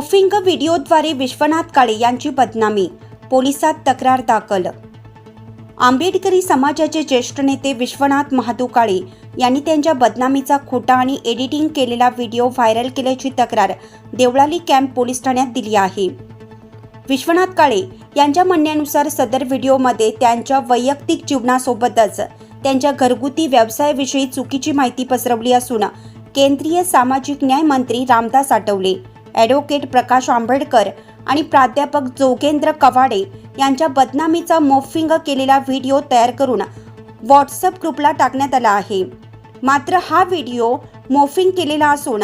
मोफिंग व्हिडिओद्वारे विश्वनाथ काळे यांची बदनामी पोलिसात तक्रार दाखल. आंबेडकरी समाजाचे ज्येष्ठ नेते विश्वनाथ महादू काळे यांनी त्यांच्या बदनामीचा खोटा आणि एडिटिंग केलेला व्हिडिओ व्हायरल केल्याची तक्रार देवळाली कॅम्प पोलीस ठाण्यात दिली आहे. विश्वनाथ काळे यांच्या म्हणण्यानुसार सदर व्हिडिओमध्ये त्यांच्या वैयक्तिक जीवनासोबतच त्यांच्या घरगुती व्यवसायाविषयी चुकीची माहिती पसरवली असून केंद्रीय सामाजिक न्याय मंत्री रामदास आठवले ॲडव्होकेट प्रकाश आंबेडकर आणि प्राध्यापक जोगेंद्र कवाडे यांच्या बदनामीचा मोफिंग केलेला व्हिडिओ तयार करून व्हॉट्सअप ग्रुपला टाकण्यात आला आहे. मात्र हा व्हिडिओ मोफिंग केलेला असून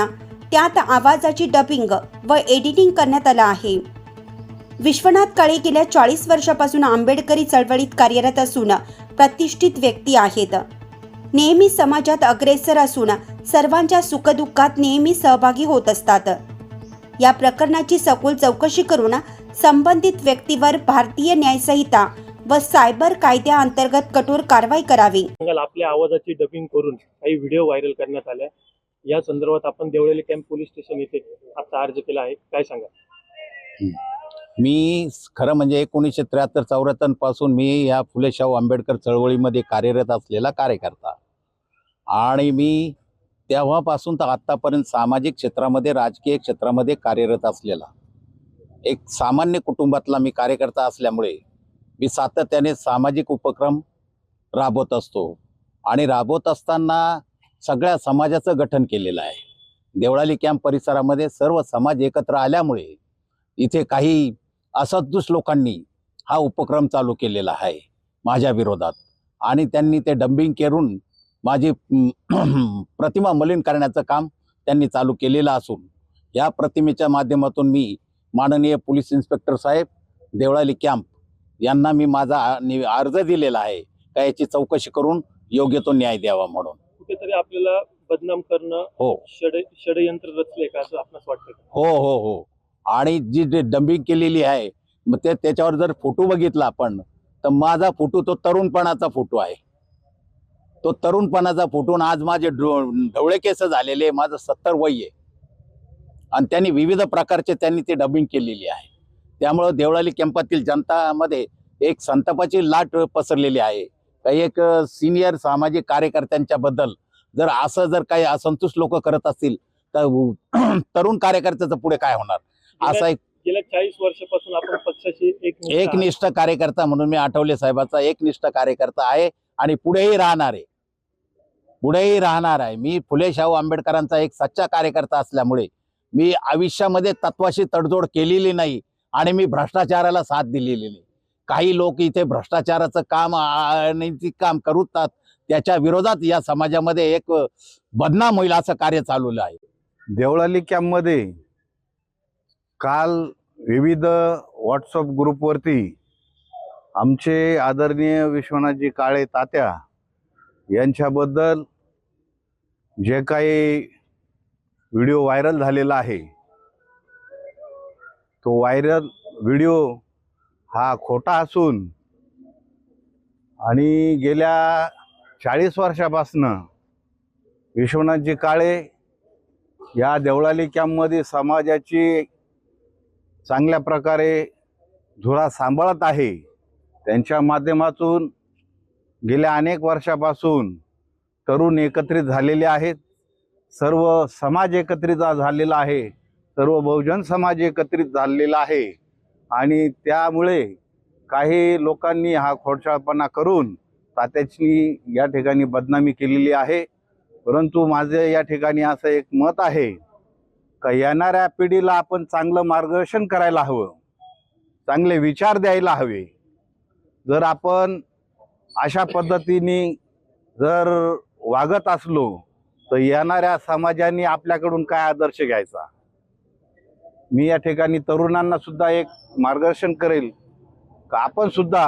त्यात आवाजाची डबिंग व एडिटिंग करण्यात आलं आहे. विश्वनाथ काळे गेल्या चाळीस वर्षापासून आंबेडकरी चळवळीत कार्यरत असून प्रतिष्ठित व्यक्ती आहेत. नेहमी समाजात अग्रेसर असून सर्वांच्या सुखदुःखात नेहमी सहभागी होत असतात. या प्रकरणाची सखोल चौकशी करून संबंधित व्यक्तीवर भारतीय न्यायसंहिता व सायबर कायद्याअंतर्गत कठोर कारवाई करावी. सांगाल आपल्या आवाजाची डबिंग करून काही व्हिडिओ व्हायरल करण्यात आल्या. या संदर्भात आपण देवळेली कॅम्प पोलीस स्टेशन येथे आता अर्ज केला आहे. काय सांगा मी खरं म्हणजे एकोणीसशे त्र्याहत्तर चौऱ्याहत्तरपासून मी या फुले शाहू आंबेडकर चळवळीमध्ये कार्यरत असलेला कार्यकर्ता. आणि मी तेव्हापासून तर आत्तापर्यंत सामाजिक क्षेत्रामध्ये राजकीय क्षेत्रामध्ये कार्यरत असलेला एक सामान्य कुटुंबातला मी कार्यकर्ता असल्यामुळे मी सातत्याने सामाजिक उपक्रम राबवत असतो. आणि राबवत असताना सगळ्या समाजाचं गठन केलेलं आहे. देवळाली कॅम्प परिसरामध्ये सर्व समाज एकत्र आल्यामुळे इथे काही असदृश लोकांनी हा उपक्रम चालू केलेला आहे माझ्या विरोधात. आणि त्यांनी ते डंबिंग करून माझी प्रतिमा मलिन करण्याचं काम त्यांनी चालू केलेलं असून या प्रतिमेच्या माध्यमातून मी माननीय पोलीस इन्स्पेक्टर साहेब देवळाली कॅम्प यांना मी माझा अर्ज दिलेला आहे का याची चौकशी करून योग्य तो न्याय द्यावा म्हणून. कुठेतरी आपल्याला बदनाम करणं हो. षड षडयंत्र रचले का असं आपणास वाटतं? हो हो हो. आणि जी जे डंबिंग केलेली आहे मग ते त्याच्यावर जर फोटो बघितला आपण तर माझा फोटो तो तरुणपणाचा फोटो आहे. तो तरुणपणाचा फोटो आणि आज माझे ढवळे केस झालेले माझं सत्तर वय आहे. आणि त्यांनी विविध प्रकारचे त्यांनी ते डबिंग केलेली आहे. त्यामुळं देवळाली कॅम्पातील जनतामध्ये एक संतापाची लाट पसरलेली आहे. काही एक सिनियर सामाजिक कार्यकर्त्यांच्या बद्दल जर असं जर काही असंतुष्ट लोक करत असतील तर तरुण कार्यकर्त्याचं पुढे काय होणार? असा एक गेल्या चाळीस वर्षापासून आपण पक्षाची एक एकनिष्ठ कार्यकर्ता म्हणून मी आठवले साहेबाचा एकनिष्ठ कार्यकर्ता आहे आणि पुढेही राहणार आहे. पुढेही राहणार आहे. मी फुले शाहू आंबेडकरांचा एक सच्चा कार्यकर्ता असल्यामुळे मी आयुष्यामध्ये तत्वाशी तडजोड केलेली नाही आणि मी भ्रष्टाचाराला साथ दिलेली नाही. काही लोक इथे भ्रष्टाचाराचं काम अनैतिक काम करूतात. त्याच्या विरोधात या समाजामध्ये एक बदनाम होईल असं कार्य चालवलं आहे. देवळाली कॅम्पमध्ये काल विविध व्हॉट्सअप ग्रुपवरती आमचे आदरणीय विश्वनाथजी काळे तात्या यांच्याबद्दल जे काही व्हिडिओ व्हायरल झालेला आहे तो व्हायरल व्हिडिओ हा खोटा असून आणि गेल्या चाळीस वर्षापासनं विश्वनाथजी काळे या देवळाली कॅम्पमध्ये समाजाची चांगल्या प्रकारे धुरा सांभाळत आहे त्यांच्या माध्यमातून गेल्या अनेक वर्षापासून तरुण एकत्रित झालेले आहेत. सर्व समाज एकत्रित झालेला आहे. सर्व बहुजन समाज एकत्रित झालेला आहे. आणि त्यामुळे काही लोकांनी हा खोडशाळपणा करून तात्याची या ठिकाणी बदनामी केलेली आहे. परंतु माझे या ठिकाणी असं एक मत आहे का येणाऱ्या पिढीला आपण चांगलं मार्गदर्शन करायला हवं. चांगले विचार द्यायला हवे. जर आपण अशा पद्धतीने जर वागत असलो तर येणाऱ्या समाजाने आपल्याकडून काय आदर्श घ्यायचा? मी या ठिकाणी तरुणांना सुद्धा एक मार्गदर्शन करेल. का आपण सुद्धा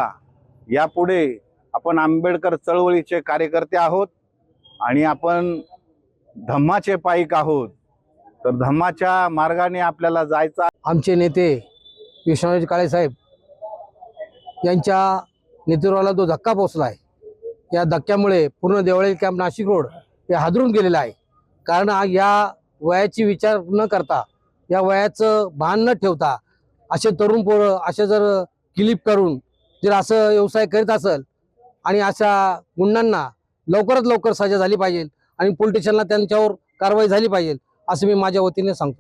यापुढे आपण आंबेडकर चळवळीचे कार्यकर्ते आहोत आणि आपण धम्माचे पाईक आहोत तर धम्माच्या मार्गाने आपल्याला जायचा आमचे नेते विश्वनाथ काळे साहेब यांच्या नेतृत्वाला जो धक्का पोचला आहे या धक्क्यामुळे पूर्ण देवळे कॅम्प नाशिक रोड हे हादरून गेलेलं आहे. कारण या वयाची विचार न करता या वयाचं भान न ठेवता असे तरुण पोरं असे जर किलीप करून जर असं व्यवसाय करीत असेल आणि अशा गुंडांना लवकरात लवकर सजा झाली पाहिजे आणि पोलिटिशियनला त्यांच्यावर कारवाई झाली पाहिजे असं मी माझ्या वतीने सांगतो.